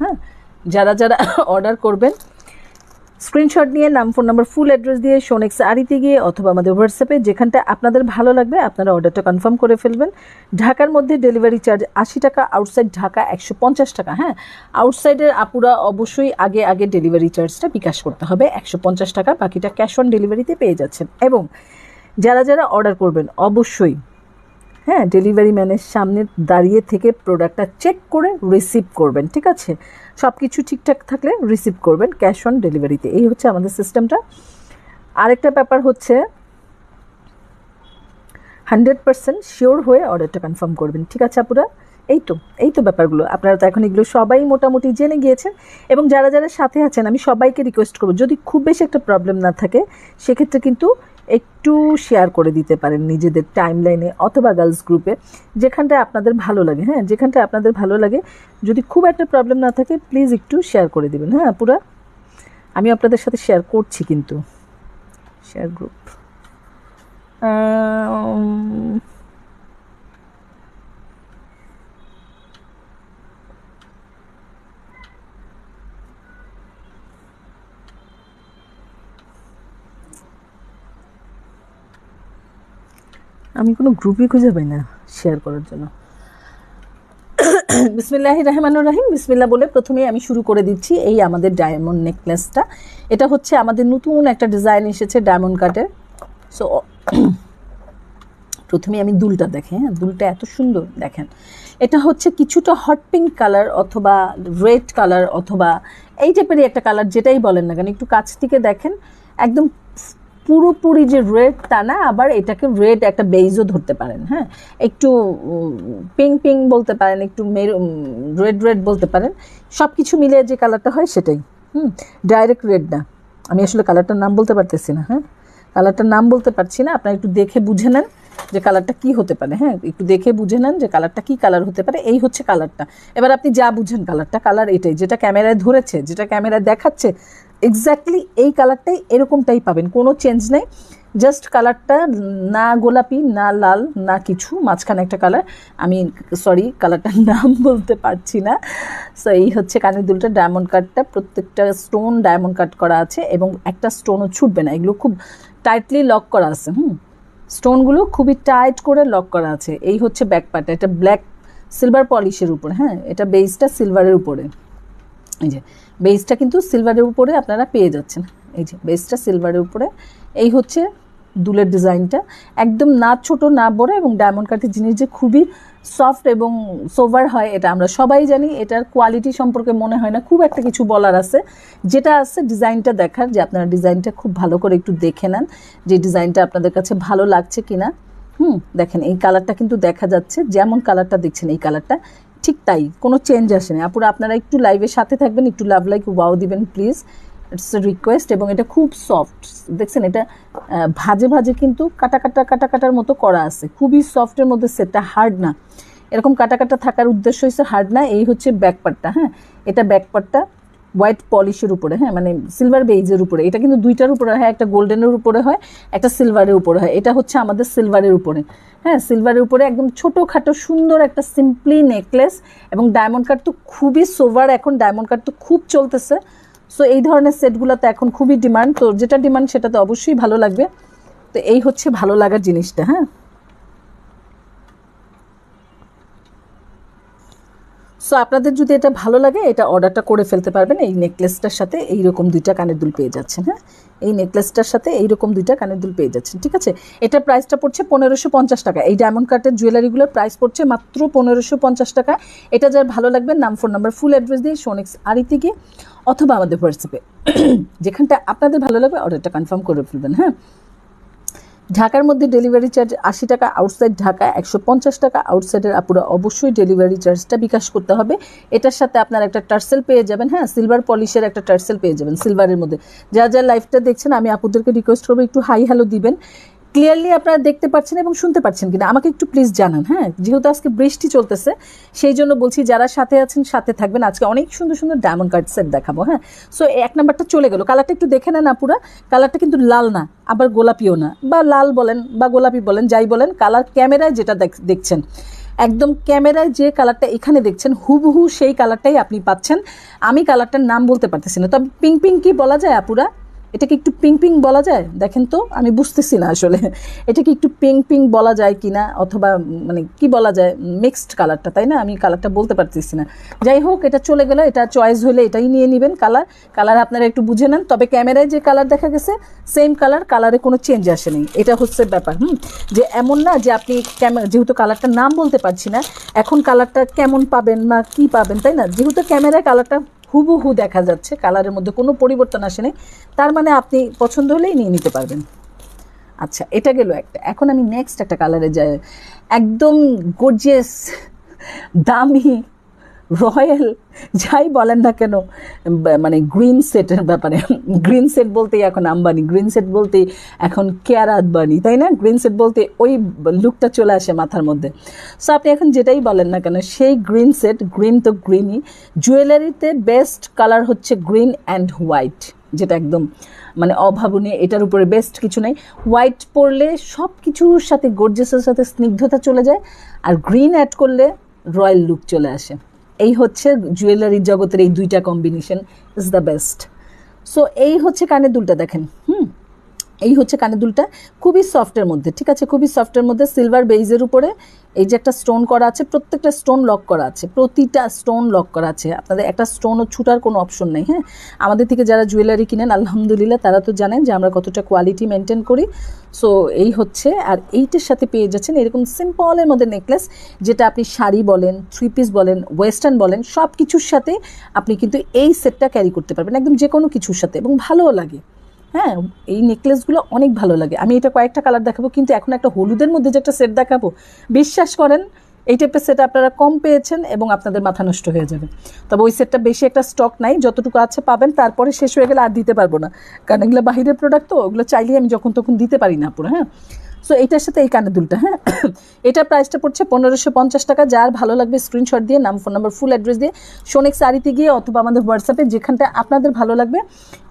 হ্যাঁ যারা যারা অর্ডার করবেন স্ক্রিনশট নিয়ে নাম ফোন নাম্বার ফুল অ্যাড্রেস দিয়ে সোনেক্স আরিতে গিয়ে অথবা আমাদের হোয়াটসঅ্যাপে যেখানটা আপনাদের ভালো লাগবে, আপনারা অর্ডারটা কনফার্ম করে ফেলবেন। ঢাকার মধ্যে ডেলিভারি চার্জ আশি টাকা আউটসাইড ঢাকা একশো পঞ্চাশ টাকা হ্যাঁ। আউটসাইডের আপুরা অবশ্যই আগে আগে ডেলিভারি চার্জটা বিকাশ করতে হবে, একশো পঞ্চাশ টাকা, বাকিটা ক্যাশ অন ডেলিভারিতে পেয়ে যাচ্ছেন। এবং যারা যারা অর্ডার করবেন, অবশ্যই হ্যাঁ ডেলিভারি ম্যানের সামনে দাঁড়িয়ে থেকে প্রোডাক্টটা চেক করে রিসিভ করবেন, ঠিক আছে? সব কিছু ঠিকঠাক থাকলে রিসিভ করবেন ক্যাশ অন ডেলিভারিতে এই হচ্ছে আমাদের সিস্টেমটা আরেকটা ব্যাপার হচ্ছে হান্ড্রেড পার্সেন্ট শিওর হয়ে অর্ডারটা কনফার্ম করবেন, ঠিক আছে আপুরা? এই তো এই তো ব্যাপারগুলো। আপনারা তো এখন এগুলো সবাই মোটামুটি জেনে গিয়েছেন। এবং যারা যারা সাথে আছেন, আমি সবাইকে রিকোয়েস্ট করব, যদি খুব বেশি একটা প্রবলেম না থাকে, সেক্ষেত্রে কিন্তু একটু শেয়ার করে দিতে পারেন নিজেদের টাইম লাইনে অথবা গার্লস গ্রুপে যেখানটায় আপনাদের ভালো লাগে হ্যাঁ যেখানটায় আপনাদের ভালো লাগে। যদি খুব একটা প্রবলেম না থাকে প্লিজ একটু শেয়ার করে দেবেন হ্যাঁ পুরো আমি আপনাদের সাথে শেয়ার করছি কিন্তু। শেয়ার গ্রুপ আমি কোনো গ্রুপই খুঁজে পাই না শেয়ার করার জন্য। বিসমিল্লাহ রহমানুর রাহিম বিসমিল্লা বলে প্রথমেই আমি শুরু করে দিচ্ছি এই আমাদের ডায়মন্ড নেকলেসটা এটা হচ্ছে আমাদের নতুন একটা ডিজাইন এসেছে ডায়মন্ড কাটের সো প্রথমে আমি দুলটা দেখে হ্যাঁ? দুলটা এত সুন্দর, দেখেন। এটা হচ্ছে কিছুটা হট পিঙ্ক কালার অথবা রেড কালার অথবা এই টাইপেরই একটা কালার যেটাই বলেন না কেন, একটু কাছ থেকে দেখেন, একদম পুরোপুরি যে রেড তা না, আবার এটাকে রেড একটা বেইজও ধরতে পারেন হ্যাঁ? একটু পিঙ্ক পিঙ্ক বলতে পারেন, একটু মেরু রেড রেড বলতে পারেন। সব কিছু মিলে যে কালারটা হয় সেটাই, হুম? ডাইরেক্ট রেড না। আমি আসলে কালারটার নাম বলতে পারতেছি না হ্যাঁ? কালারটার নাম বলতে পারছি না। আপনারা একটু দেখে বুঝে নেন যে কালারটা কি হতে পারে হ্যাঁ? একটু দেখে বুঝে নেন যে কালারটা কি কালার হতে পারে। এই হচ্ছে কালারটা এবার আপনি যা বুঝেন কালারটা কালার এটাই। যেটা ক্যামেরায় ধরেছে, যেটা ক্যামেরায় দেখাচ্ছে এক্স্যাক্টলি এই কালারটাই এরকমটাই পাবেন, কোনো চেঞ্জ নেই। জাস্ট কালারটা না গোলাপি, না লাল, না কিছু, মাঝখানে একটা কালার আমি সরি কালারটার নাম বলতে পারছি না। সো এই হচ্ছে কানের দুলটা ডায়মন্ড কাটটা প্রত্যেকটা স্টোন ডায়মন্ড কাট করা আছে এবং একটা স্টোনও ছুটবে না। এগুলো খুব টাইটলি লক করা আছে, হুম? স্টোনগুলো খুবই টাইট করে লক করা আছে। এই হচ্ছে ব্যাক পার্টটা এটা ব্ল্যাক সিলভার পলিশের উপর হ্যাঁ? এটা বেসটা সিলভারের উপরে। এই যে বেসটা কিন্তু সিলভারের উপরে আপনারা পেয়ে যাচ্ছেন। এই যে বেসটা সিলভারের উপরে। এই হচ্ছে দুলের ডিজাইনটা একদম না ছোট, না বড় এবং ডায়মন্ড কাঠের জিনিস যে খুবই সফট এবং সোভার হয়, এটা আমরা সবাই জানি। এটার কোয়ালিটি সম্পর্কে মনে হয় না। খুব একটা কিছু বলার আছে। যেটা আছে ডিজাইনটা দেখার, যে আপনারা ডিজাইনটা খুব ভালো করে একটু দেখে নেন, যে ডিজাইনটা আপনাদের কাছে ভালো লাগছে কিনা। হুম, দেখেন, এই কালারটা কিন্তু দেখা যাচ্ছে। যেমন কালারটা দেখছেন, এই কালারটা ঠিক তাই, কোনো চেঞ্জ আসেনি আপুরা, আপনারা একটু লাইভের সাথে থাকবেন, একটু লাভ লাইক ওয়াও দিবেন প্লিজ ইটস রিকোয়েস্ট এবং এটা খুব সফট দেখছেন, এটা ভাজে ভাজে কিন্তু কাটা কাটা কাটা কাটার মতো করা আছে। খুবই সফটের মধ্যে সেটটা হার্ড না। এরকম কাটা কাটা থাকার উদ্দেশ্য হচ্ছে হার্ড না, এই হচ্ছে ব্যাকপারটা হ্যাঁ? এটা ব্যাকপার্টটা হোয়াইট পলিশের উপরে হ্যাঁ মানে সিলভার বেইজের উপরে। এটা কিন্তু দুইটার উপরে হয়, একটা গোল্ডেনের উপরে হয়, একটা সিলভারের উপরে হয়। এটা হচ্ছে আমাদের সিলভারের উপরে। হ্যাঁ সিলভারের উপরে একদম ছোটোখাটো, সুন্দর একটা সিম্পলি নেকলেস এবং ডায়মন্ড কাট তো খুবই সোভার এখন ডায়মন্ড কাট তো খুব চলতেছে। সো এই ধরনের সেটগুলো তো এখন খুবই ডিমান্ড তো যেটা ডিমান্ড সেটা তো অবশ্যই ভালো লাগবে। তো এই হচ্ছে ভালো লাগার জিনিসটা হ্যাঁ। সো আপনাদের যদি এটা ভালো লাগে, এটা অর্ডারটা করে ফেলতে পারবেন। এই নেকলেসটার সাথে এইরকম দুইটা কানের দুল পেয়ে যাচ্ছেন হ্যাঁ? এই নেকলেসটার সাথে এইরকম দুইটা কানের দুল পেয়ে যাচ্ছেন, ঠিক আছে? এটা প্রাইসটা পড়ছে পনেরোশো পঞ্চাশ টাকা। এই ডায়মন্ড কাটের জুয়েলারিগুলোর প্রাইস পড়ছে মাত্র পনেরোশো পঞ্চাশ টাকা। এটা যার ভালো লাগবে, নাম ফোন নাম্বার ফুল অ্যাড্রেস দিয়ে সোনিক্স আরিতে গিয়ে অথবা আমাদের হোয়াটসঅ্যাপে যেখানটা আপনাদের ভালো লাগবে অর্ডারটা কনফার্ম করে ফেলবেন হ্যাঁ? ঢাকার মধ্যে ডেলিভারি চার্জ আশি টাকা আউটসাইড ঢাকা একশো পঞ্চাশ টাকা আউটসাইডের আপুরা অবশ্যই ডেলিভারি চার্জটা বিকাশ করতে হবে। এটার সাথে আপনার একটা টার্সেল পেয়ে যাবেন হ্যাঁ সিলভার পলিশের একটা টার্সেল পেয়ে যাবেন সিলভারের মধ্যে। যা যা লাইফটা দেখছেন, আমি আপুদেরকে রিকোয়েস্ট করব, একটু হাই হ্যালো দিবেন। ক্লিয়ারলি আপনারা দেখতে পাচ্ছেন এবং শুনতে পাচ্ছেন কিনা। আমাকে একটু প্লিজ জানান হ্যাঁ? যেহেতু আজকে বৃষ্টি চলতেছে, সেই জন্য বলছি যারা সাথে আছেন, সাথে থাকবেন। আজকে অনেক সুন্দর সুন্দর ডায়মন্ড কার্ড সেট দেখাবো হ্যাঁ? সো এক নাম্বারটা চলে গেল। কালারটা একটু দেখে নেন আপুরা। কালারটা কিন্তু লাল না, আবার গোলাপিও না। বা লাল বলেন বা গোলাপি বলেন, যাই বলেন কালার ক্যামেরায় যেটা দেখছেন, একদম ক্যামেরায় যে কালারটা এখানে দেখছেন, হুবহু সেই কালারটাই আপনি পাচ্ছেন। আমি কালারটার নাম বলতে পারতেছি না। তবে পিঙ্ক পিঙ্ক কি বলা যায় আপুরা? এটা কি একটু পিঙ্ক পিঙ্ক বলা যায়? দেখেন তো, আমি বুঝতেছি না আসলে। এটাকে একটু পিঙ্ক পিঙ্ক বলা যায় কি না অথবা মানে কি বলা যায়? মিক্সড কালারটা, তাই না? আমি কালারটা বলতে পারতেছি না। যাই হোক, এটা চলে গেল, এটা চয়েস হলে এটাই নিয়ে নেবেন কালার কালার আপনারা একটু বুঝে নেন। তবে ক্যামেরায় যে কালার দেখা গেছে সেম কালার কালারে কোনো চেঞ্জ আসেনি এটা হচ্ছে ব্যাপার, হুম? যে এমন না যে আপনি যেহেতু কালারটার নাম বলতে পারছি না, এখন কালারটা কেমন পাবেন বা কি পাবেন, তাই না? যেহেতু ক্যামেরায় কালারটা হুবহু দেখা যাচ্ছে, কালারের মধ্যে কোনো পরিবর্তন আসেনি তার মানে আপনি পছন্দ হলেই নিয়ে নিতে পারবেন। আচ্ছা এটা গেল একটা। এখন আমি নেক্সট একটা কালারে যাই। একদম গর্জিয়াস দামি রয়্যাল, যাই বলেন না কেন মানে গ্রিন সেটের ব্যাপারে। গ্রিন সেট বলতেই এখন আম্বানি, গ্রিন সেট বলতেই এখন কেয়ার আদবানি তাই না? গ্রিন সেট বলতে ওই লুকটা চলে আসে মাথার মধ্যে। সো আপনি এখন যেটাই বলেন না কেন, সেই গ্রিন সেট, গ্রিন তো গ্রিনই, জুয়েলারিতে বেস্ট কালার হচ্ছে গ্রিন অ্যান্ড হোয়াইট, যেটা একদম মানে অভাবনীয়, এটার উপরে বেস্ট কিছু নেই। হোয়াইট পরলে সব কিছুর সাথে, গর্জেসের সাথে স্নিগ্ধতা চলে যায়, আর গ্রিন অ্যাড করলে রয়্যাল লুক চলে আসে। এই হচ্ছে জুয়েলারি জগতের এই দুইটা combination is the best so এই হচ্ছে কানের দুলটা দেখেন, হুম? এই হচ্ছে কানের দুলটা খুবই সফটের মধ্যে, ঠিক আছে? খুবই সফটের মধ্যে সিলভার বেইজের উপরে এই যে একটা স্টোন করা আছে, প্রত্যেকটা স্টোন লক করা আছে, প্রতিটা স্টোন লক করা আছে। আপনাদের একটা স্টোনও ছুটার কোনো অপশন নেই হ্যাঁ? আমাদের থেকে যারা জুয়েলারি কিনেন, আলহামদুলিল্লাহ তারা তো জানেন যে আমরা কতটা কোয়ালিটি মেনটেন করি। সো এই হচ্ছে, আর এইটার সাথে পেয়ে যাচ্ছেন এরকম সিম্পলের মধ্যে নেকলেস যেটা আপনি শাড়ি বলেন থ্রি পিস বলেন ওয়েস্টার্ন বলেন সব কিছুর সাথে আপনি কিন্তু এই সেটটা ক্যারি করতে পারবেন, একদম যে কোনো কিছুর সাথে এবং ভালোও লাগে। হ্যাঁ এই নেকলেসগুলো অনেক ভালো লাগে। আমি এটা কয়েকটা কালার দেখাবো, কিন্তু এখন একটা হলুদের মধ্যে যে একটা সেট দেখাবো, বিশ্বাস করেন, এই টাইপের সেট আপনারা কম পেয়েছেন এবং আপনাদের মাথা নষ্ট হয়ে যাবে। তবে ওই সেটটা বেশি একটা স্টক নাই, যতটুকু আছে পাবেন, তারপরে শেষ হয়ে গেলে আর দিতে পারব না। কারণ এগুলো বাহিরের প্রোডাক্ট তো, ওগুলো চাইলেই আমি যখন তখন দিতে পারি না পুরো হ্যাঁ। সো এইটার সাথে এই কানের দুলটা হ্যাঁ? এটার প্রাইসটা পড়ছে পনেরোশো পঞ্চাশ টাকা। যার ভালো লাগবে স্ক্রিনশট দিয়ে, নাম ফোন নাম্বার ফুল অ্যাড্রেস দিয়ে সোনেক শাড়িতে গিয়ে অথবা আমাদের হোয়াটসঅ্যাপে যেখানটা আপনাদের ভালো লাগবে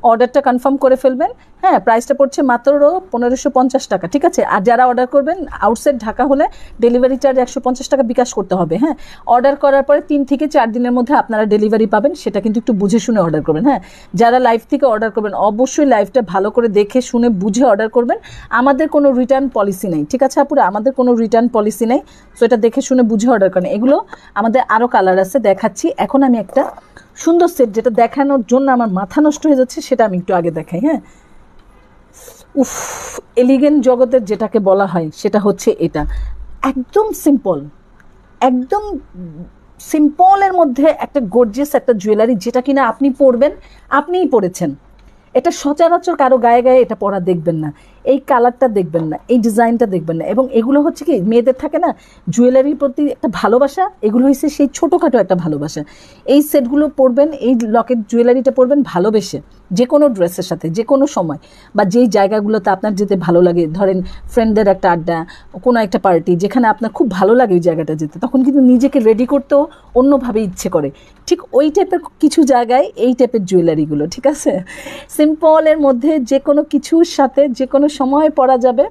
অর্ডারটা কনফার্ম করে ফেলবেন। হ্যাঁ প্রাইসটা পড়ছে মাত্র পনেরোশো পঞ্চাশ টাকা, ঠিক আছে? আর যারা অর্ডার করবেন আউটসাইড ঢাকা হলে ডেলিভারি চার্জ একশো পঞ্চাশ টাকা বিকাশ করতে হবে হ্যাঁ? অর্ডার করার পরে তিন থেকে চার দিনের মধ্যে আপনারা ডেলিভারি পাবেন, সেটা কিন্তু একটু বুঝে শুনে অর্ডার করবেন হ্যাঁ? যারা লাইভ থেকে অর্ডার করবেন, অবশ্যই লাইভটা ভালো করে দেখে, শুনে, বুঝে অর্ডার করবেন। আমাদের কোনো রিটার্ন পলিসি নেই। ঠিক আছে আপুরা? আমাদের কোনো রিটার্ন পলিসি নেই। সো এটা দেখে শুনে বুঝে অর্ডার করেন এগুলো আমাদের আরও কালার আছে, দেখাচ্ছি। এখন আমি একটা সুন্দর সেট যেটা দেখানোর জন্য আমার মাথা নষ্ট হয়ে যাচ্ছে, সেটা আমি একটু আগে দেখাই হ্যাঁ? উফ এলিগেন্ট জগতের যেটাকে বলা হয়, সেটা হচ্ছে এটা। একদম সিম্পল একদম সিম্পলের মধ্যে একটা গর্জিয়াস একটা জুয়েলারি যেটা কিনা আপনি পরবেন, আপনিই পরেছেন। এটা সচরাচর কারও গায়ে গায়ে এটা পরা দেখবেন না। এই কালারটা দেখবেন না, এই ডিজাইনটা দেখবেন না। এবং এগুলো হচ্ছে কি, মেয়েদের থাকে না, জুয়েলারির প্রতি একটা ভালোবাসা, এগুলো হচ্ছে সেই ছোটোখাটো একটা ভালোবাসা। এই সেটগুলো পরবেন, এই লকেট জুয়েলারিটা পরবেন, ভালোবেসে। যে কোনো ড্রেসের সাথে যে কোনো সময়, বা যেই জায়গাগুলোতে আপনার যেতে ভালো লাগে, ধরেন ফ্রেন্ডদের একটা আড্ডা, কোনো একটা পার্টি যেখানে আপনার খুব ভালো লাগে ওই জায়গাটা যেতে, তখন কিন্তু নিজেকে রেডি করতেও অন্যভাবে ইচ্ছে করে। ঠিক ওই টাইপের কিছু জায়গায় এই টাইপের জুয়েলারিগুলো ঠিক আছে? সিম্পলের মধ্যে যে কোনো কিছুর সাথে যে কোনো সময় পরা যাবে।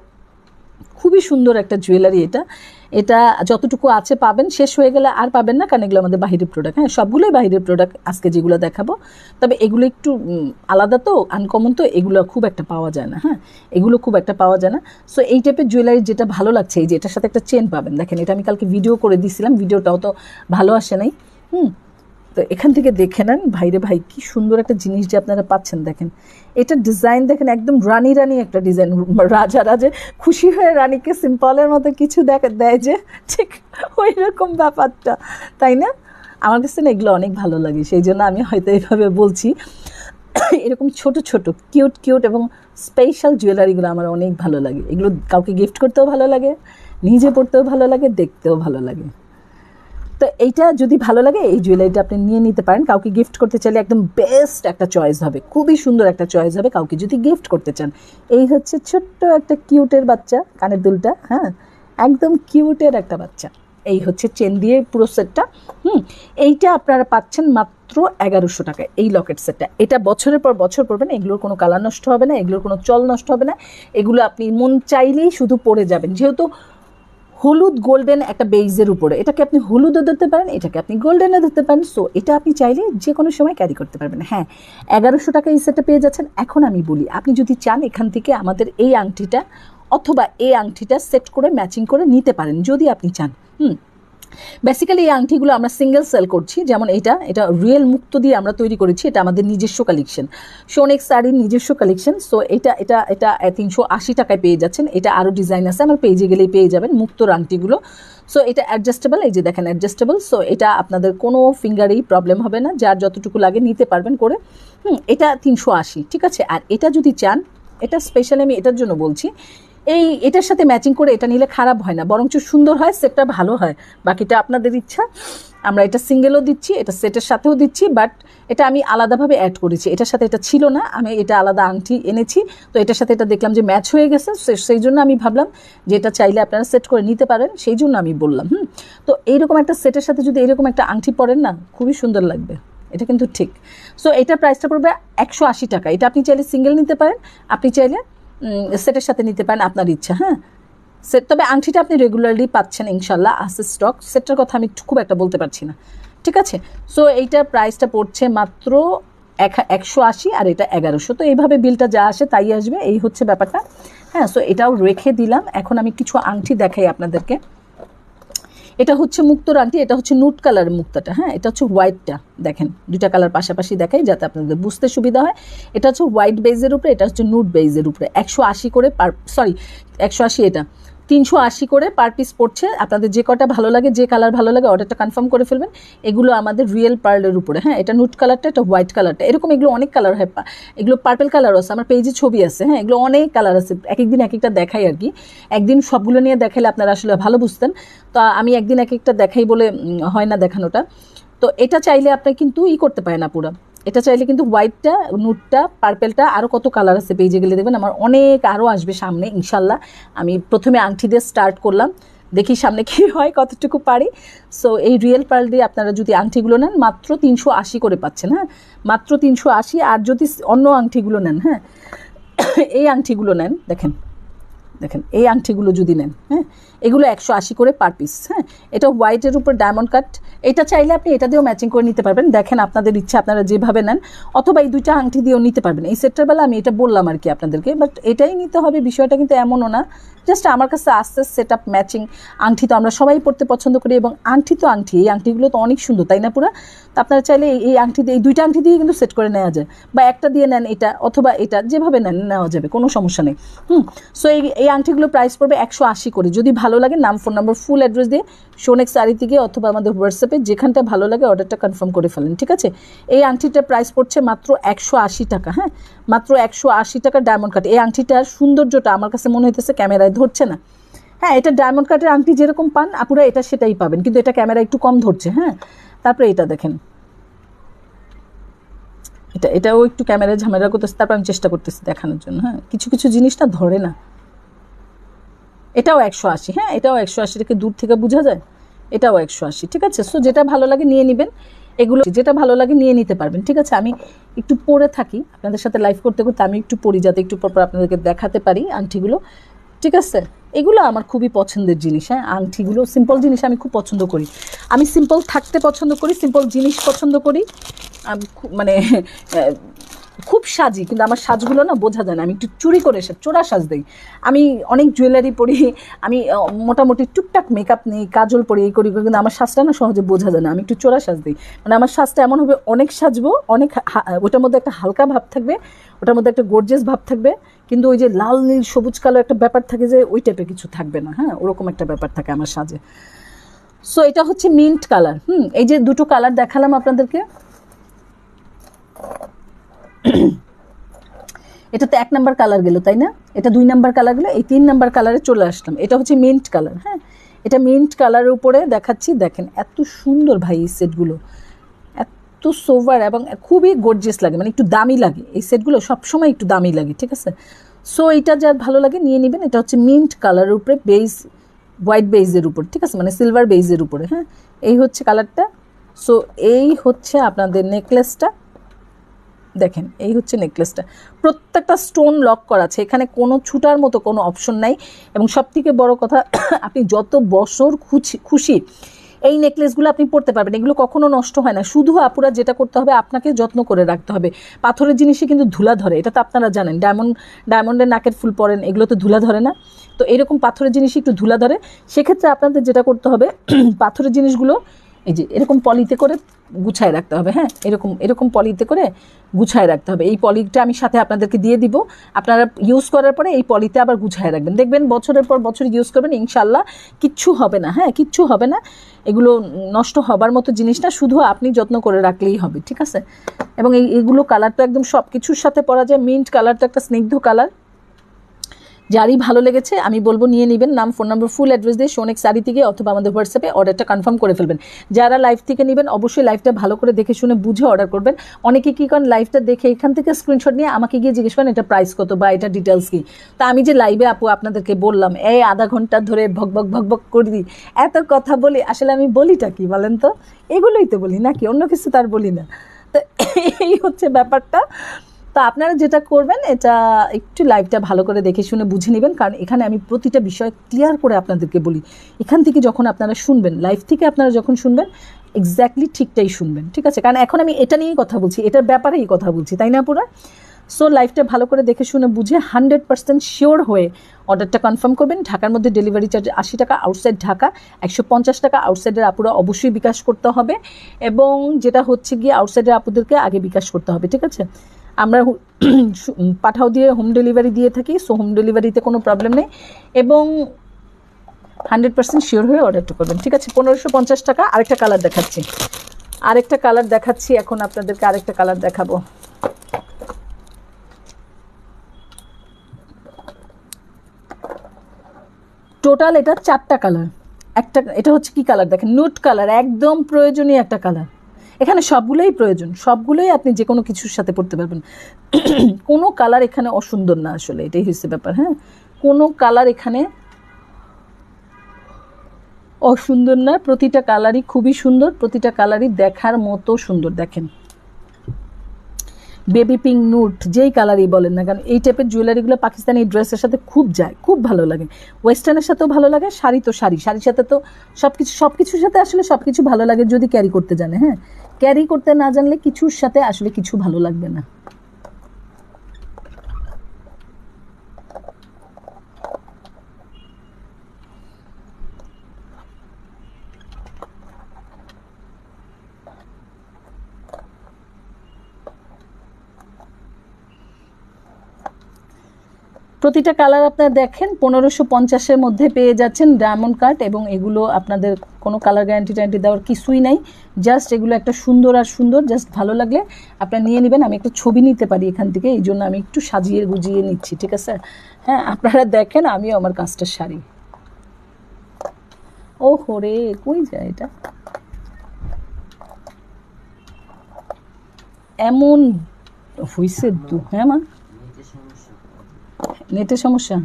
খুবই সুন্দর একটা জুয়েলারি এটা। এটা যতটুকু আছে পাবেন, শেষ হয়ে গেলে আর পাবেন না, কারণ এগুলো আমাদের বাহিরের প্রোডাক্ট হ্যাঁ সবগুলোই বাহিরের প্রোডাক্ট আজকে যেগুলো দেখাবো। তবে এগুলো একটু আলাদা তো আনকমন তো, এগুলো খুব একটা পাওয়া যায় না হ্যাঁ? এগুলো খুব একটা পাওয়া যায় না। সো এই টাইপের জুয়েলারি যেটা ভালো লাগছে, এই যে এটার সাথে একটা চেন পাবেন। দেখেন, এটা আমি কালকে ভিডিও করে দিয়েছিলাম ভিডিওটাও তো ভালো আসে নাই। হুম? তো এখান থেকে দেখে নেন, ভাইরে ভাই, কি সুন্দর একটা জিনিস যে আপনারা পাচ্ছেন, দেখেন। এটা ডিজাইন দেখেন, একদম রানী রানী একটা ডিজাইন রাজা রাজে খুশি হয়ে রানীকে সিম্পলের মতো কিছু দেখা, দেয় যে, ঠিক ওই রকম ব্যাপারটা, তাই না? আমার কাছে না এগুলো অনেক ভালো লাগে, সেই জন্য আমি হয়তো এইভাবে বলছি। এরকম ছোট ছোট কিউট কিউট এবং স্পেশাল জুয়েলারিগুলো আমার অনেক ভালো লাগে। এগুলো কাউকে গিফট করতেও ভালো লাগে, নিজে পড়তেও ভালো লাগে, দেখতেও ভালো লাগে। তো এইটা যদি ভালো লাগে, এই জুয়েলারিটা আপনি নিয়ে নিতে পারেন। কাউকে গিফট করতে চাইলে একদম বেস্ট একটা চয়েস হবে। খুবই সুন্দর একটা চয়েস হবে কাউকে যদি গিফট করতে চান। এই হচ্ছে ছোট্ট একটা কিউটের বাচ্চা, কানের দুলটা হ্যাঁ? একদম কিউটের একটা বাচ্চা। এই হচ্ছে চেন দিয়ে পুরো সেটটা হুম, এইটা আপনারা পাচ্ছেন মাত্র এগারোশো টাকায় এই লকেট সেটটা এটা বছরের পর বছর পরবেন এগুলোর কোনো কালার নষ্ট হবে না, এগুলোর কোনো চল নষ্ট হবে না। এগুলো আপনি মন চাইলেই শুধু পরে যাবেন। যেহেতু হলুদ গোল্ডেন একটা বেইজের উপরে। এটাকে আপনি হলুদও ধরতে পারেন, এটাকে আপনি গোল্ডেনও ধরতে পারেন। সো এটা আপনি চাইলে যে কোনো সময় ক্যারি করতে পারবেন। হ্যাঁ এগারোশো টাকা এই সেটটা পেয়ে যাচ্ছেন। এখন আমি বলি, আপনি যদি চান এখান থেকে আমাদের এই আংটিটা অথবা এই আংটিটা সেট করে ম্যাচিং করে নিতে পারেন, যদি আপনি চান। হুম বেসিক্যালি এই আংটিগুলো আমরা সিঙ্গেল সেল করছি। যেমন এটা এটা রিয়েল মুক্ত দিয়ে আমরা তৈরি করেছি, এটা আমাদের নিজস্ব কালেকশন সোনেক শাড়ির নিজস্ব কালেকশন সো এটা এটা এটা তিনশো আশি টাকায় পেয়ে যাচ্ছেন। এটা আরও ডিজাইন আছে, আমার পেজে গেলেই পেয়ে যাবেন মুক্তর আংটিগুলো। সো এটা অ্যাডজাস্টেবল এই যে দেখেন অ্যাডজাস্টেবল সো এটা আপনাদের কোনো ফিঙ্গারেই প্রবলেম হবে না, যার যতটুকু লাগে নিতে পারবেন করে। হুম, এটা তিনশো আশি, ঠিক আছে? আর এটা যদি চান, এটা স্পেশালি আমি এটার জন্য বলছি এই, এটার সাথে ম্যাচিং করে এটা নিলে খারাপ হয় না, বরঞ্চ সুন্দর হয় সেটটা ভালো হয়। বাকিটা আপনাদের ইচ্ছা। আমরা এটা সিঙ্গেলও দিচ্ছি, এটা সেটের সাথেও দিচ্ছি বাট এটা আমি আলাদাভাবে অ্যাড করেছি। এটার সাথে এটা ছিল না, আমি এটা আলাদা আংটি এনেছি। তো এটার সাথে এটা দেখলাম যে ম্যাচ হয়ে গেছে সেই জন্য আমি ভাবলাম যে এটা চাইলে আপনারা সেট করে নিতে পারেন, সেই জন্য আমি বললাম, হুম। তো এইরকম একটা সেটের সাথে যদি এরকম একটা আংটি পরেন না, খুবই সুন্দর লাগবে। এটা কিন্তু ঠিক। সো এটার প্রাইসটা পড়বে একশো আশি টাকা। এটা আপনি চাইলে সিঙ্গেল নিতে পারেন, আপনি চাইলে সেটের সাথে নিতে পারেন আপনার ইচ্ছা হ্যাঁ? সেট, তবে আংটিটা আপনি রেগুলারলি পাচ্ছেন ইনশাল্লাহ আছে স্টক সেটটার কথা আমি খুব একটা বলতে পারছি না, ঠিক আছে? সো এইটার প্রাইসটা পড়ছে মাত্র এক, একশো আশি আর এটা এগারোশো। তো এইভাবে বিলটা যা আসে তাই আসবে, এই হচ্ছে ব্যাপারটা। হ্যাঁ সো এটাও রেখে দিলাম। এখন আমি কিছু আংটি দেখাই আপনাদেরকে। এটা হচ্ছে মুক্তোর আংটি এটা হচ্ছে নুট কালারের মুক্তাটা হ্যাঁ? এটা হচ্ছে হোয়াইটটা দেখেন। দুটা কালার পাশাপাশি দেখাই যাতে আপনাদের বুঝতে সুবিধা হয়। এটা হচ্ছে হোয়াইট বেজের উপরে, এটা হচ্ছে নুট বেজের উপরে। একশো আশি করে পার সরি একশো আশি এটা। তিনশো আশি করে পার পিস পড়ছে। আপনাদের যে কটা ভালো লাগে, যে কালার ভালো লাগে অর্ডারটা কনফার্ম করে ফেলবেন। এগুলো আমাদের রিয়েল পার্লের উপরে হ্যাঁ এটা নুট কালারটা এটা হোয়াইট কালারটা এরকম এগুলো অনেক কালার হয় এগুলো পার্পেল কালার আছে, আমার পেজে ছবি আছে হ্যাঁ এগুলো অনেক কালার আছে। এক একদিন এক একটা দেখাই আর কি। একদিন সবগুলো নিয়ে দেখাইলে আপনারা আসলে ভালো বুঝতেন। তো আমি একদিন এক একটা দেখাই বলে হয় না দেখানোটা। তো এটা চাইলে আপনি কিন্তু ই করতে পারেন না পুরো এটা চাইলে কিন্তু হোয়াইটটা নুটটা পার্পেলটা আরও কত কালার আছে পেজে গেলে দেখবেন আমার অনেক আরও আসবে সামনে, ইনশাল্লাহ। আমি প্রথমে আংটি দিয়ে স্টার্ট করলাম, দেখি সামনে কী হয়, কতটুকু পারি। সো এই রিয়েল পার্ল দিয়ে আপনারা যদি আংটিগুলো নেন, মাত্র তিনশো আশি করে পাচ্ছেন হ্যাঁ? মাত্র তিনশো আশি, আর যদি অন্য আংটিগুলো নেন হ্যাঁ? এই আংটিগুলো নেন, দেখেন। দেখেন, এই আংটিগুলো যদি নেন হ্যাঁ এগুলো একশো আশি করে পার পিস হ্যাঁ এটা হোয়াইটের উপর ডায়মন্ড কাট এটা চাইলে আপনি এটা দিয়েও ম্যাচিং করে নিতে পারবেন। দেখেন, আপনাদের ইচ্ছে, আপনারা যেভাবে নেন, অথবা এই দুইটা আংটি দিয়েও নিতে পারবেন। এই সেটটার বেলা আমি এটা বললাম আর কি আপনাদেরকে বাট এটাই নিতে হবে, বিষয়টা কিন্তু এমনও না জাস্ট আমার কাছে আস্তে সেট আপ ম্যাচিং আংটি তো আমরা সবাই পড়তে পছন্দ করি এবং আংটি তো আংটি এই আংটিগুলো তো অনেক সুন্দর, তাই না পুরা? তো আপনারা চাইলে এই- আংটি দিয়ে, এই দুইটা আংটি দিয়ে কিন্তু সেট করে নেওয়া যায়। বা একটা দিয়ে নেন এটা অথবা এটা, যেভাবে নেন, নেওয়া যাবে, কোনো সমস্যা নেই। হুম সো এই এই আংটিগুলো প্রাইস পড়বে একশো আশি করে। যদি ভালো লাগে, নাম ফোন নাম্বার ফুল অ্যাড্রেস দিয়ে সোনেক শাড়ি থেকে অথবা আমাদের হোয়াটসঅ্যাপে যেখানটা ভালো লাগে অর্ডারটা কনফার্ম করে ফেলেন, ঠিক আছে? এই আংটিটার প্রাইস পড়ছে মাত্র একশো আশি টাকা হ্যাঁ? মাত্র একশো আশি টাকা ডায়মন্ড কাট এই আংটিটার সৌন্দর্যটা আমার কাছে মনে হইতেছে ক্যামেরায় ধরছে না। হ্যাঁ এটা ডায়মন্ড কাটের আংটি যেরকম পান, আপুরা এটা সেটাই পাবেন। কিন্তু এটা ক্যামেরা একটু কম ধরছে হ্যাঁ? তারপরে এটা দেখেন। এটা, এটাও একটু ক্যামেরায় ঝামেলা করতেছে, তারপর আমি চেষ্টা করতেছি দেখানোর জন্য হ্যাঁ? কিছু কিছু জিনিসটা ধরে না। এটাও একশো আশি হ্যাঁ? এটাও একশো আশি থেকে দূর থেকে বোঝা যায়? এটাও একশো আশি, ঠিক আছে? সো যেটা ভালো লাগে নিয়ে নেবেন। এগুলো, যেটা ভালো লাগে নিয়ে নিতে পারবেন, ঠিক আছে? আমি একটু পরে থাকি, আপনাদের সাথে লাইভ করতে করতে আমি একটু পড়ি, যাতে একটু পর পর আপনাদেরকে দেখাতে পারি আংটিগুলো। ঠিক আছে? এগুলো আমার খুবই পছন্দের জিনিস হ্যাঁ? আংটিগুলো সিম্পল জিনিস আমি খুব পছন্দ করি। আমি সিম্পল থাকতে পছন্দ করি সিম্পল জিনিস পছন্দ করি। আমি মানে খুব সাজি, কিন্তু আমার সাজগুলো না বোঝা যায় না। আমি একটু চুরি করে সে, চোরা সাজ দিই। আমি অনেক জুয়েলারি পরি, আমি মোটামুটি টুকটাক মেকআপ নিই, কাজল পরি, এই করি, কিন্তু আমার সাজটা না সহজে বোঝা যায় না। আমি একটু চোরা সাজ দিই। মানে আমার সাজটা এমন হবে, অনেক সাজবো, অনেক ওটার মধ্যে একটা হালকা ভাব থাকবে, ওটার মধ্যে একটা গর্জেস ভাব থাকবে কিন্তু ওই যে লাল, নীল, সবুজ, কালো একটা ব্যাপার থাকে যে ওই টাইপের কিছু থাকবে না হ্যাঁ? ওরকম একটা ব্যাপার থাকে আমার সাজে। সো এটা হচ্ছে মিন্ট কালার হুম? এই যে দুটো কালার দেখালাম আপনাদেরকে। এটা তো এক নাম্বার কালার গেল, তাই না? এটা দুই নাম্বার কালার গেলো, এই তিন নাম্বার কালারে চলে আসলাম। এটা হচ্ছে মিন্ট কালার হ্যাঁ? এটা মিন্ট কালারের উপরে দেখাচ্ছি, দেখেন, এত সুন্দর ভাই এই সেটগুলো এত সোভার এবং খুবই গর্জিয়াস লাগে মানে একটু দামি লাগে। এই সেটগুলো সবসময় একটু দামি লাগে, ঠিক আছে? সো এটা যার ভালো লাগে, নিয়ে নেবেন। এটা হচ্ছে মিন্ট কালারের উপরে বেজ হোয়াইট বেজের উপর, ঠিক আছে? মানে সিলভার বেজের উপরে হ্যাঁ? এই হচ্ছে কালারটা সো এই হচ্ছে আপনাদের নেকলেসটা দেখেন, এই হচ্ছে নেকলেসটা প্রত্যেকটা স্টোন লক করা আছে। এখানে কোনো ছুটার মতো কোনো অপশন নাই। এবং সবথেকে বড় কথা, আপনি যত বছর খুশি খুশি এই নেকলেসগুলো আপনি পরতে পারবেন। এগুলো কখনো নষ্ট হয় না। শুধু আপুরা যেটা করতে হবে, আপনাকে যত্ন করে রাখতে হবে। পাথরের জিনিসে কিন্তু ধুলা ধরে, এটা তো আপনারা জানেন। ডায়মন্ড ডায়মন্ডের নাকের ফুল পরেন, এগুলো তো ধুলা ধরে না। তো এরকম পাথরের জিনিসে একটু ধুলা ধরে। সেক্ষেত্রে আপনাদের যেটা করতে হবে, পাথরের জিনিসগুলো এই যে এরকম পলিতে করে গুছায় রাখতে হবে হ্যাঁ? এরকম এরকম পলিতে করে গুছায় রাখতে হবে। এই পলিটা আমি সাথে আপনাদেরকে দিয়ে দিব। আপনারা ইউজ করার পরে এই পলিতে আবার গুছায় রাখবেন। দেখবেন বছরের পর বছর ইউজ করবেন ইনশাল্লাহ কিচ্ছু হবে না হ্যাঁ? কিচ্ছু হবে না। এগুলো নষ্ট হবার মতো জিনিস না, শুধু আপনি যত্ন করে রাখলেই হবে, ঠিক আছে? এবং এই, এগুলো কালার তো একদম সব কিছুর সাথে পরা যায়। মিন্ট কালার তো একটা স্নিগ্ধ কালার যারই ভালো লেগেছে, আমি বলব নিয়ে নেবেন। নাম ফোন নাম্বার ফুল অ্যাড্রেস দিয়ে সোনেক শাড়ি থেকে অথবা আমাদের হোয়াটসঅ্যাপে অর্ডারটা কনফার্ম করে ফেলবেন। যারা লাইভ থেকে নেবেন, অবশ্যই লাইভটা ভালো করে দেখে শুনে বুঝে অর্ডার করবেন। অনেকে কী করেন লাইভটা দেখে এখান থেকে স্ক্রিনশট নিয়ে আমাকে গিয়ে জিজ্ঞেস করেন, এটা প্রাইস কত বা এটা ডিটেলস কী? তা আমি যে লাইভে আপু আপনাদেরকে বললাম এই আধা ঘণ্টা ধরে ভকভক ভকভক করে দিই এত কথা বলি, আসলে আমি বলিটা কি বলেন তো? এগুলোই তো বলি, নাকি? অন্য কিছু তার বলি না। তো এই হচ্ছে ব্যাপারটা। তো আপনারা যেটা করবেন, এটা একটু লাইভটা ভালো করে দেখে শুনে বুঝে নেবেন। কারণ এখানে আমি প্রতিটা বিষয় ক্লিয়ার করে আপনাদেরকে বলি। এখান থেকে যখন আপনারা শুনবেন লাইভ থেকে আপনারা যখন শুনবেন এক্স্যাক্টলি ঠিকটাই শুনবেন, ঠিক আছে? কারণ এখন আমি এটা নিয়েই কথা বলছি, এটার ব্যাপারেই কথা বলছি, তাই না পুরো? সো লাইফটা ভালো করে দেখে শুনে বুঝে হান্ড্রেড পার্সেন্ট শিওর হয়ে অর্ডারটা কনফার্ম করবেন। ঢাকার মধ্যে ডেলিভারি চার্জ আশি টাকা আউটসাইড ঢাকা একশো পঞ্চাশ টাকা আউটসাইডের আপুরা অবশ্যই বিকাশ করতে হবে। এবং যেটা হচ্ছে গিয়ে আউটসাইডের আপুদেরকে আগে বিকাশ করতে হবে, ঠিক আছে? আমরা পাঠাও দিয়ে হোম ডেলিভারি দিয়ে থাকি সো হোম ডেলিভারিতে কোনো প্রবলেম নেই। এবং হান্ড্রেড পার্সেন্ট শিওর হয়ে অর্ডারটা করবেন। ঠিক আছে, পনেরোশো পঞ্চাশ টাকা, আরেকটা কালার দেখাচ্ছি। আরেকটা কালার দেখাচ্ছি, এখন আপনাদেরকে আরেকটা কালার দেখাবো। টোটাল এটা চারটা কালার একটা, এটা হচ্ছে কি কালার দেখেন? নুট কালার একদম প্রয়োজনীয় একটা কালার এখানে সবগুলোই প্রয়োজন, সবগুলোই আপনি যে কোনো কিছুর সাথে পড়তে পারবেন। কোনো কালার এখানে অসুন্দর না আসলে, এটাই হচ্ছে ব্যাপার হ্যাঁ? কোনো কালার এখানে অসুন্দর না, প্রতিটা কালারই খুবই সুন্দর, প্রতিটা কালারই দেখার মতো সুন্দর, দেখেন। বেবি পিঙ্ক নুট, যেই কালারই বলেন না কারণ এই টাইপের জুয়েলারিগুলো পাকিস্তানি ড্রেসের সাথে খুব যায়, খুব ভালো লাগে। ওয়েস্টার্নের সাথেও ভালো লাগে, শাড়ি তো শাড়ি, শাড়ির সাথে তো সব কিছু সব কিছুর সাথে আসলে সব কিছু ভালো লাগে যদি ক্যারি করতে জানে হ্যাঁ? ক্যারি করতে না জানলে কিছুর সাথে আসলে কিছু ভালো লাগবে না। প্রতিটা কালার আপনারা দেখেন, পনেরোশো পঞ্চাশের মধ্যে পেয়ে যাচ্ছেন ডায়মন্ড কাট এবং এগুলো আপনাদের কোনো কালার গ্যারান্টি ট্যারান্টি দেওয়ার কিছুই নাই। জাস্ট এগুলো একটা সুন্দর আর সুন্দর জাস্ট ভালো লাগলে আপনারা নিয়ে নেবেন। আমি একটা ছবি নিতে পারি এখান থেকে, এই জন্য আমি একটু সাজিয়ে গুজিয়ে নিচ্ছি, ঠিক আছে? হ্যাঁ আপনারা দেখেন, আমিও আমার কাজটা সারি। ও হরে কই যায় এটা? এমন হইছে দু হ্যাঁ মা? নেটের সমস্যা?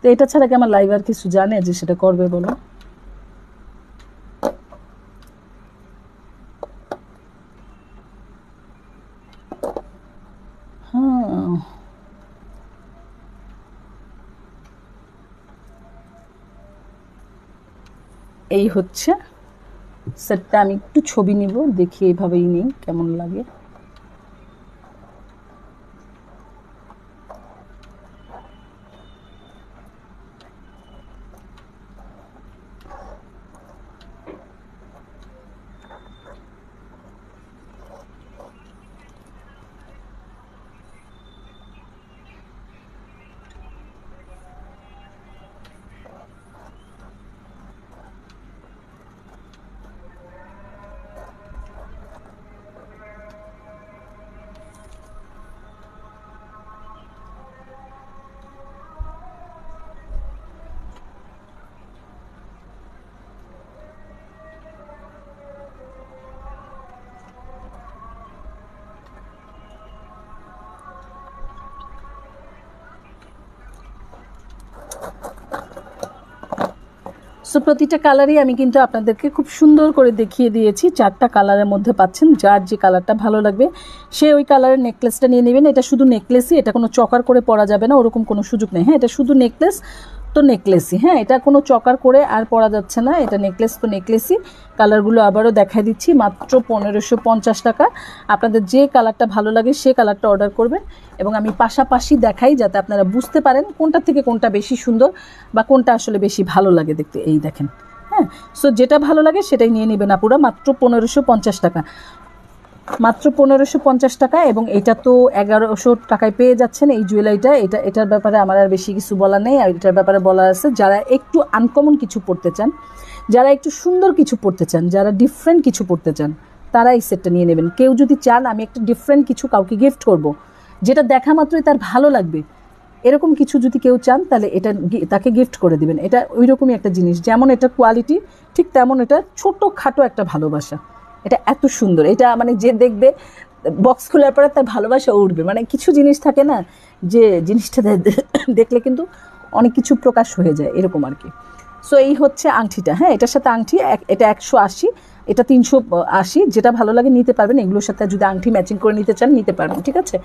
তো এটা ছাড়া কি আমার লাইভ আর কিছু জানে যে সেটা করবে বলো? হ্যাঁ। এই হচ্ছে। সেটটা আমি একটু ছবি নিব, দেখি এইভাবেই নিই, কেমন লাগে। সো প্রতিটা কালারই আমি কিন্তু আপনাদেরকে খুব সুন্দর করে দেখিয়ে দিয়েছি। চারটা কালারের মধ্যে পাচ্ছেন, যার যে কালারটা ভালো লাগবে, সে ওই কালারের নেকলেসটা নিয়ে নেবেন। এটা শুধু নেকলেসই, এটা কোনো চকার করে পরা যাবে না, ওরকম কোনো সুযোগ নেই। হ্যাঁ এটা শুধু নেকলেস তো নেকলেসই হ্যাঁ? এটা কোনো চকার করে আর পরা যাচ্ছে না। এটা নেকলেস তো নেকলেসই কালারগুলো আবারও দেখাই দিচ্ছি, মাত্র পনেরোশো পঞ্চাশ টাকা। আপনাদের যে কালারটা ভালো লাগে সে কালারটা অর্ডার করবেন এবং আমি পাশাপাশি দেখাই যাতে আপনারা বুঝতে পারেন কোনটা থেকে কোনটা বেশি সুন্দর বা কোনটা আসলে বেশি ভালো লাগে দেখতে। এই দেখেন হ্যাঁ? সো যেটা ভালো লাগে সেটাই নিয়ে নেবেন আপুরা, মাত্র পনেরোশো পঞ্চাশ টাকা। মাত্র পনেরোশো পঞ্চাশ টাকা এবং এটা তো এগারোশো টাকায় পেয়ে যাচ্ছেন এই জুয়েলারিটা। এটা এটার ব্যাপারে আমার আর বেশি কিছু বলা নেই আর এটার ব্যাপারে বলা আছে, যারা একটু আনকমন কিছু পড়তে চান, যারা একটু সুন্দর কিছু পড়তে চান, যারা ডিফারেন্ট কিছু পড়তে চান, তারা এই সেটটা নিয়ে নেবেন। কেউ যদি চান আমি একটা ডিফারেন্ট কিছু কাউকে গিফট করব, যেটা দেখা মাত্রই তার ভালো লাগবে, এরকম কিছু যদি কেউ চান, তাহলে এটা তাকে গিফট করে দিবেন। এটা ওই রকমই একটা জিনিস। যেমন এটা কোয়ালিটি ঠিক তেমন এটা ছোট খাটো একটা ভালোবাসা। এটা এত সুন্দর। এটা মানে যে দেখবে বক্স খোলার পরে তার ভালোবাসা উঠবে। মানে কিছু জিনিস থাকে না যে জিনিসটা দেখলে কিন্তু অনেক কিছু প্রকাশ হয়ে যায়, এরকম আর কি। সো এই হচ্ছে আংটিটা। হ্যাঁ এটার সাথে আংটি এটা একশো আশি, এটা তিনশো আশি, যেটা ভালো লাগে নিতে পারবেন। এগুলোর সাথে যদি আংটি ম্যাচিং করে নিতে চান, নিতে পারবেন, ঠিক আছে?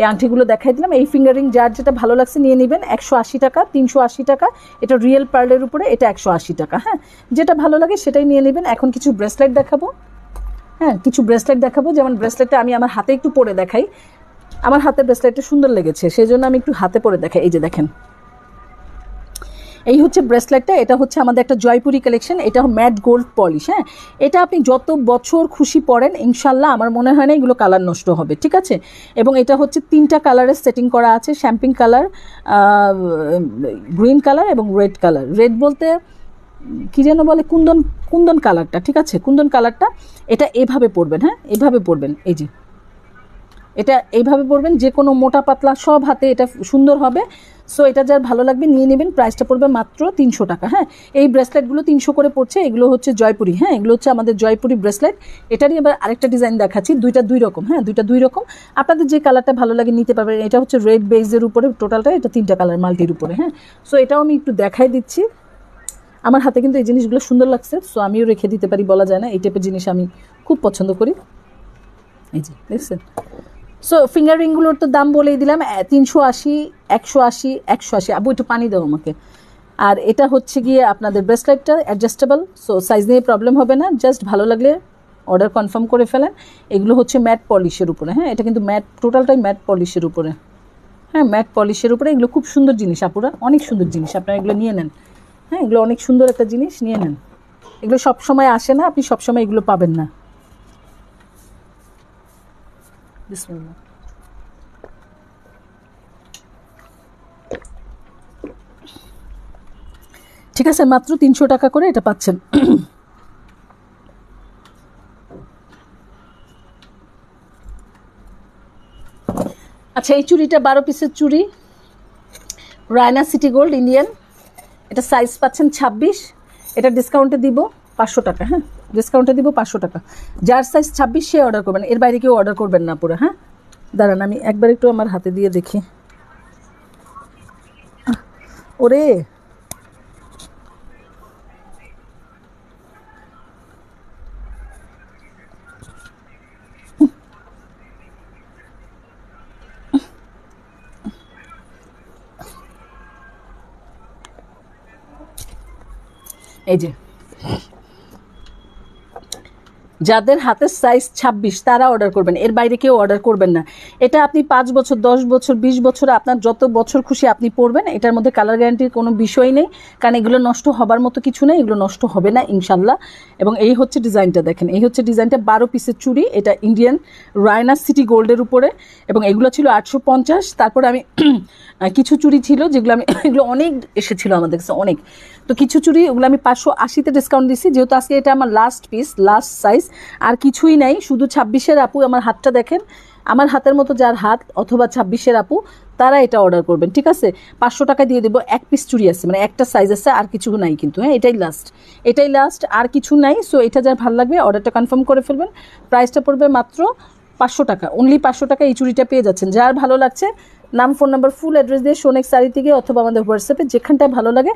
এই আংটিগুলো দেখাই দিলাম। এই ফিঙ্গারিং যার যেটা ভালো লাগছে, নিয়ে নেবেন। একশো আশি টাকা, তিনশো আশি টাকা। এটা রিয়েল পার্লের উপরে, এটা একশো আশি টাকা হ্যাঁ? যেটা ভালো লাগে সেটাই নিয়ে নেবেন। এখন কিছু ব্রেসলেট দেখাবো। হ্যাঁ কিছু ব্রেসলেট দেখাবো। যেমন ব্রেসলেটটা আমি আমার হাতে একটু পরে দেখাই। আমার হাতে ব্রেসলেটটা সুন্দর লেগেছে সেই জন্য আমি একটু হাতে পরে দেখাই। এই যে দেখেন। এই হচ্ছে ব্রেসলেটটা এটা হচ্ছে আমাদের একটা জয়পুরি কালেকশন এটা ম্যাট গোল্ড পলিশ হ্যাঁ। এটা আপনি যত বছর খুশি পড়েন ইনশাল্লাহ আমার মনে হয় না এগুলো কালার নষ্ট হবে, ঠিক আছে? এবং এটা হচ্ছে তিনটা কালারের সেটিং করা আছে শ্যাম্পিং কালার গ্রিন কালার এবং রেড কালার রেড বলতে কি যেন বলে, কুন্দন কুন্দন কালারটা, ঠিক আছে? কুন্দন কালারটা, এটা এভাবে পরবেন হ্যাঁ? এভাবে পরবেন, এই যে। এটা এইভাবে পরবেন, যে কোনো মোটা পাতলা, সব হাতে এটা সুন্দর হবে। সো এটা যার ভালো লাগবে, নিয়ে নেবেন প্রাইসটা পড়বে মাত্র তিনশো টাকা হ্যাঁ? এই ব্রেসলেটগুলো তিনশো করে পড়ছে, এগুলো হচ্ছে জয়পুরি হ্যাঁ? এগুলো হচ্ছে আমাদের জয়পুরি ব্রেসলেট এটারই এবার আরেকটা ডিজাইন দেখাচ্ছি, দুইটা দুই রকম হ্যাঁ? দুইটা দুই রকম। আপনাদের যে কালারটা ভালো লাগে নিতে পারবেন, এটা হচ্ছে রেড বেজের উপরে টোটালটা এটা তিনটা কালার মাল্টির উপরে হ্যাঁ? সো এটাও আমি একটু দেখাই দিচ্ছি। আমার হাতে কিন্তু এই জিনিসগুলো সুন্দর লাগছে সো আমিও রেখে দিতে পারি বলা যায় না। এই টাইপের জিনিস আমি খুব পছন্দ করি। এই যে, দেখছেন? সো ফিঙ্গার রিংগুলোর তো দাম বলেই দিলাম তিনশো আশি, একশো আশি একশো আশি। আবু একটু পানি দাও আমাকে। আর এটা হচ্ছে গিয়ে আপনাদের ব্রেসলেটটা অ্যাডজাস্টেবল সো সাইজ নিয়ে প্রবলেম হবে না জাস্ট ভালো লাগলে অর্ডার কনফার্ম করে ফেলেন। এগুলো হচ্ছে ম্যাট পলিশের উপরে হ্যাঁ? এটা কিন্তু ম্যাট টোটালটাই ম্যাট পলিশের উপরে। হ্যাঁ ম্যাট পলিশের উপরে এগুলো খুব সুন্দর জিনিস, আপুরা। অনেক সুন্দর জিনিস, আপনারা এগুলো নিয়ে নেন। হ্যাঁ এগুলো অনেক সুন্দর একটা জিনিস, নিয়ে নেন। এগুলো সব সময় আসে না, আপনি সবসময় এগুলো পাবেন না। ঠিক আছে, মাত্র তিনশো টাকা করে এটা পাচ্ছেন। আচ্ছা এই চুড়িটা বারো পিসের চুড়ি। Raina city gold, Indian. এটা সাইজ পাচ্ছেন ছাব্বিশ, এটা ডিসকাউন্টে দিব পাঁচশো টাকা হ্যাঁ? ডিসকাউন্টে দিব পাঁচশো টাকা। যার সাইজ ছাব্বিশ, সে অর্ডার করবেন এর বাইরে কেউ অর্ডার করবেন না পুরো হ্যাঁ? দাঁড়ান, আমি একবার একটু আমার হাতে দিয়ে দেখি। ওরে! এই যে। যাদের হাতের সাইজ ছাব্বিশ, তারা অর্ডার করবেন। এর বাইরে কেউ অর্ডার করবেন না। এটা আপনি পাঁচ বছর, দশ বছর, বিশ বছর আপনার যত বছর খুশি আপনি পরবেন। এটার মধ্যে কালার গ্যারান্টির কোনো বিষয় নেই। কারণ এগুলো নষ্ট হবার মতো কিছু নেই, এগুলো নষ্ট হবে না ইনশাল্লাহ এবং এই হচ্ছে ডিজাইনটা দেখেন। এই হচ্ছে ডিজাইনটা বারো পিসের চুড়ি। এটা ইন্ডিয়ান রায়না সিটি গোল্ডের উপরে। এবং এগুলো ছিল আটশো পঞ্চাশ। তারপরে আমি কিছু চুড়ি ছিল যেগুলো আমি, এগুলো অনেক এসেছিল আমাদের কাছে, অনেক। তো কিছু চুড়ি ওগুলো আমি পাঁচশো আশিতে ডিসকাউন্ট দিচ্ছি যেহেতু আজকে এটা আমার লাস্ট পিস লাস্ট সাইজ আর কিছুই নাই, শুধু ছাব্বিশের আপু আমার হাতটা দেখেন। আমার হাতের মতো যার হাত, অথবা ছাব্বিশের আপু, তারা এটা অর্ডার করবেন, ঠিক আছে? পাঁচশো টাকা দিয়ে দেবো, এক পিস চুড়ি আছে মানে একটা সাইজ আছে, আর কিছু নাই কিন্তু হ্যাঁ এটাই লাস্ট এটাই লাস্ট আর কিছু নাই সো এটা যার ভালো লাগবে অর্ডারটা কনফার্ম করে ফেলবেন। প্রাইসটা পড়বে মাত্র পাঁচশো টাকা অনলি পাঁচশো টাকা এই চুড়িটা পেয়ে যাচ্ছেন। যার ভালো লাগছে, নাম ফোন নাম্বার ফুল অ্যাড্রেস দিয়ে সোনেক শাড়ি থেকে অথবা আমাদের হোয়াটসঅ্যাপে যেখানটায় ভালো লাগে